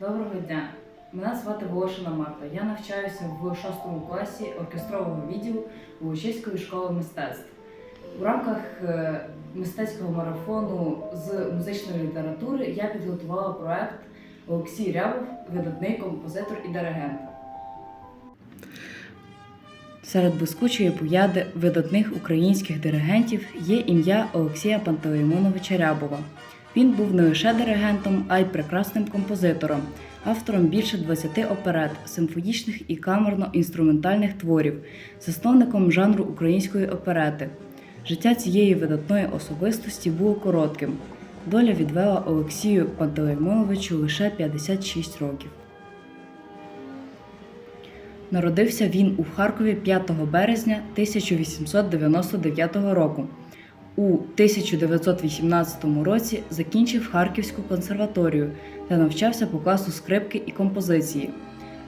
Доброго дня. Мене звати Волошина Марта. Я навчаюся в 6 класі оркестрового відділу Волочиської школи мистецтв. У рамках е, мистецького марафону з музичної літератури я підготувала проект Олексій Рябов, видатний композитор і диригент. Серед блискучої пояди видатних українських диригентів є ім'я Олексія Пантелеймоновича Рябова. Він був не лише диригентом, а й прекрасним композитором, автором більше 20 оперет, симфонічних і камерно-інструментальних творів, засновником жанру української оперети. Життя цієї видатної особистості було коротким. Доля відвела Олексію Пантелеймоновичу лише 56 років. Народився він у Харкові 5 березня 1899 року. У 1918 році закінчив Харківську консерваторію та навчався по класу скрипки і композиції.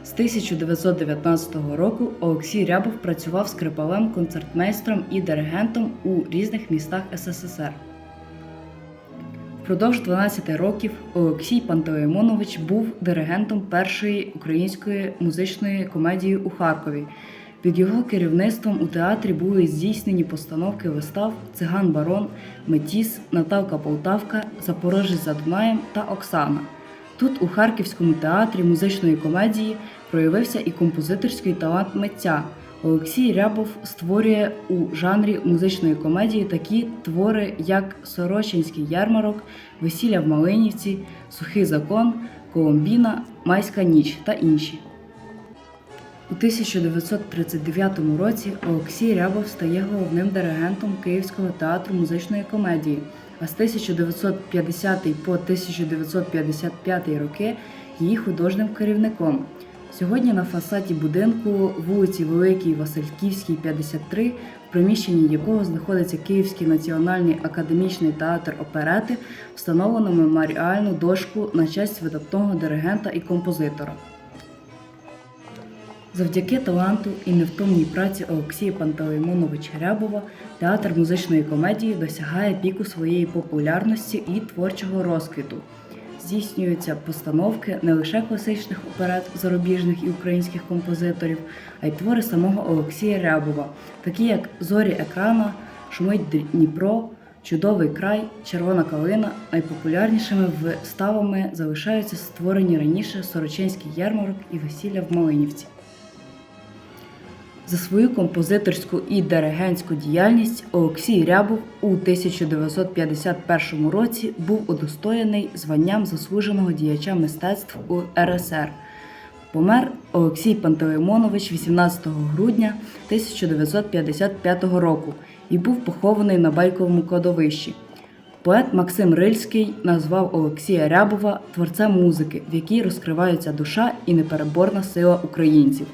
З 1919 року Олексій Рябов працював скрипалем, концертмейстром і диригентом у різних містах СССР. Впродовж 12 років Олексій Пантелеймонович був диригентом першої української музичної комедії у Харкові. Під його керівництвом у театрі були здійснені постановки вистав Циган Барон, Метіс, Наталка Полтавка, Запорожець за Дунаєм та Оксана. Тут, у Харківському театрі музичної комедії, проявився і композиторський талант митця. Олексій Рябов створює у жанрі музичної комедії такі твори, як Сорочинський ярмарок, Весілля в Малинівці, Сухий закон, Коломбіна, Майська ніч та інші. У 1939 році Олексій Рябов стає головним диригентом Київського театру музичної комедії, а з 1950 по 1955 роки її художнім керівником. Сьогодні на фасаді будинку вулиці Великій Васильківській, 53, в приміщенні якого знаходиться Київський національний академічний театр оперети, встановлено меморіальну дошку на честь видатного диригента і композитора. Завдяки таланту і невтомній праці Олексія Пантелеймоновича Рябова театр музичної комедії досягає піку своєї популярності і творчого розквіту. Здійснюються постановки не лише класичних оперет зарубіжних і українських композиторів, а й твори самого Олексія Рябова, такі як Зорі екрана, Шумить Дніпро, Чудовий край, Червона калина. Найпопулярнішими виставами залишаються створені раніше Сорочинський ярмарок і весілля в Малинівці. За свою композиторську і диригентську діяльність Олексій Рябов у 1951 році був удостоєний званням заслуженого діяча мистецтв у РСР. Помер Олексій Пантелеймонович 18 грудня 1955 року і був похований на байковому кладовищі. Поет Максим Рильський назвав Олексія Рябова творцем музики, в якій розкриваються душа і непереборна сила українців.